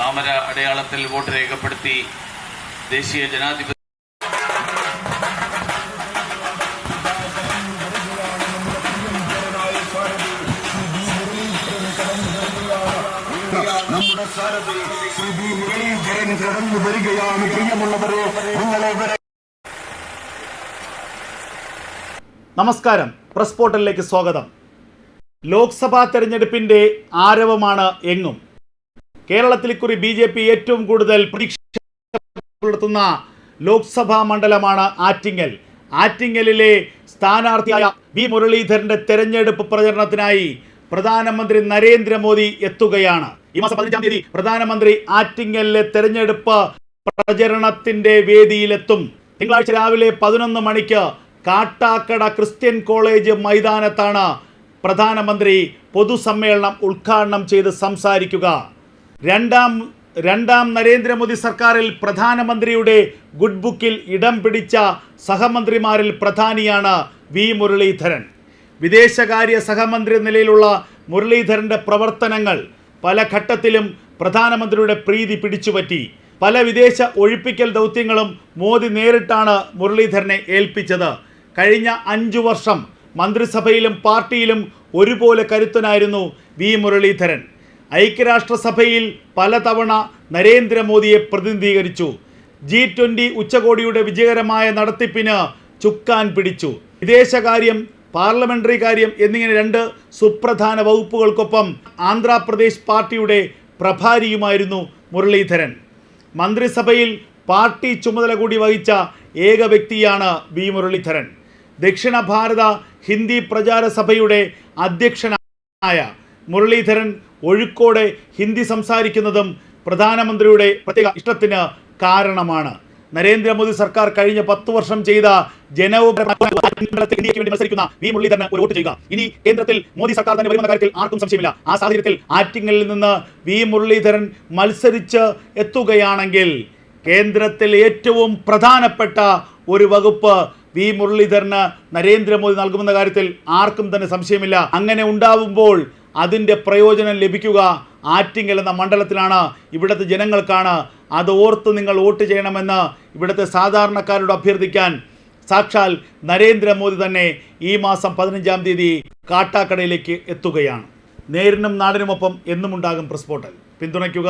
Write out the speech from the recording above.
താമര അടയാളത്തിൽ വോട്ട് രേഖപ്പെടുത്തി ദേശീയ ജനാധിപത്യ നമ്മുടെ സാരഥി ശ്രീ ബി മുരളീധരൻ കടന്നു വരികയാണ്. പ്രിയമുള്ളവരെ നിങ്ങളെ വരെ നമസ്കാരം. പ്രസ് പോർട്ടലിലേക്ക് സ്വാഗതം. ലോക്സഭാ തെരഞ്ഞെടുപ്പിന്റെ ആരവമാണ് എങ്ങും. കേരളത്തിൽ ഇക്കുറി ബി ജെ പി ഏറ്റവും കൂടുതൽ പ്രതീക്ഷ പുലർത്തുന്ന ലോക്സഭാ മണ്ഡലമാണ് ആറ്റിങ്ങൽ. ആറ്റിങ്ങലിലെ സ്ഥാനാർത്ഥിയായ വി മുരളീധരന്റെ തെരഞ്ഞെടുപ്പ് പ്രചരണത്തിനായി പ്രധാനമന്ത്രി നരേന്ദ്രമോദി എത്തുകയാണ്. ഈ മാസം പതിനഞ്ചാം തീയതി പ്രധാനമന്ത്രി ആറ്റിങ്ങലിലെ തെരഞ്ഞെടുപ്പ് പ്രചരണത്തിന്റെ വേദിയിലെത്തും. തിങ്കളാഴ്ച രാവിലെ പതിനൊന്ന് മണിക്ക് കാട്ടാക്കട ക്രിസ്ത്യൻ കോളേജ് മൈതാനത്താണ് പ്രധാനമന്ത്രി പൊതുസമ്മേളനം ഉദ്ഘാടനം ചെയ്ത് സംസാരിക്കുക. രണ്ടാം രണ്ടാം നരേന്ദ്രമോദി സർക്കാരിൽ പ്രധാനമന്ത്രിയുടെ ഗുഡ് ബുക്കിൽ ഇടം പിടിച്ച സഹമന്ത്രിമാരിൽ പ്രധാനിയാണ് വി മുരളീധരൻ. വിദേശകാര്യ സഹമന്ത്രി നിലയിലുള്ള മുരളീധരന്റെ പ്രവർത്തനങ്ങൾ പല ഘട്ടത്തിലും പ്രധാനമന്ത്രിയുടെ പ്രീതി പിടിച്ചുപറ്റി. പല വിദേശ ഒഴിപ്പിക്കൽ ദൗത്യങ്ങളും മോദി നേരിട്ടാണ് മുരളീധരനെ ഏൽപ്പിച്ചത്. കഴിഞ്ഞ അഞ്ചു വർഷം മന്ത്രിസഭയിലും പാർട്ടിയിലും ഒരുപോലെ കരുത്തനായിരുന്നു വി മുരളീധരൻ. ഐക്യരാഷ്ട്രസഭയിൽ പലതവണ നരേന്ദ്രമോദിയെ പ്രതിനിധീകരിച്ചു. ജി ട്വന്റി ഉച്ചകോടിയുടെ വിജയകരമായ നടത്തിപ്പിന് ചുക്കാൻ പിടിച്ചു. വിദേശകാര്യം പാർലമെന്ററി കാര്യം എന്നിങ്ങനെ രണ്ട് സുപ്രധാന വകുപ്പുകൾക്കൊപ്പം ആന്ധ്രാപ്രദേശ് പാർട്ടിയുടെ പ്രഭാരിയുമായിരുന്നു മുരളീധരൻ. മന്ത്രിസഭയിൽ പാർട്ടി ചുമതല കൂടി വഹിച്ച ഏക വ്യക്തിയാണ് വി മുരളീധരൻ. ദക്ഷിണ ഭാരത ഹിന്ദി പ്രചാര സഭയുടെ അധ്യക്ഷനായ മുരളീധരൻ ഒഴുക്കോടെ ഹിന്ദി സംസാരിക്കുന്നതും പ്രധാനമന്ത്രിയുടെ പ്രത്യേക ഇഷ്ടത്തിന് കാരണമാണ്. നരേന്ദ്രമോദി സർക്കാർ കഴിഞ്ഞ പത്ത് വർഷം ചെയ്ത ഇന്ത്യയ്ക്ക് വേണ്ടി മത്സരിക്കുന്ന വി മുരളീധരന് ഒരു വോട്ട് ചെയ്യുക. ഇനി കേന്ദ്രത്തിൽ മോദി സർക്കാർ തന്നെ വരുന്ന കാര്യത്തിൽ ആർക്കും സംശയമില്ല. ആ സാഹചര്യത്തിൽ ആറ്റിങ്ങലിൽ നിന്ന് വി മുരളീധരൻ മത്സരിച്ച് എത്തുകയാണെങ്കിൽ കേന്ദ്രത്തിൽ ഏറ്റവും പ്രധാനപ്പെട്ട ഒരു വകുപ്പ് വി മുരളീധരന് നരേന്ദ്രമോദി നൽകുമെന്ന കാര്യത്തിൽ ആർക്കും തന്നെ സംശയമില്ല. അങ്ങനെ ഉണ്ടാവുമ്പോൾ അതിന്റെ പ്രയോജനം ലഭിക്കുക. ആറ്റിങ്ങൽ എന്ന മണ്ഡലത്തിലാണ് ഇവിടുത്തെ ജനങ്ങൾക്കാണ് അത് ഓർത്ത് നിങ്ങൾ വോട്ട് ചെയ്യണമെന്ന് ഇവിടുത്തെ സാധാരണക്കാരോട് അഭ്യർത്ഥിക്കാൻ. സാക്ഷാൽ നരേന്ദ്രമോദി തന്നെ ഈ മാസം പതിനഞ്ചാം തീയതി കാട്ടാക്കടയിലേക്ക് എത്തുകയാണ്. നേരിനും നാടിനുമൊപ്പം എന്നും ഉണ്ടാകും പ്രസ് പോർട്ടൽ പിന്തുണയ്ക്കുക.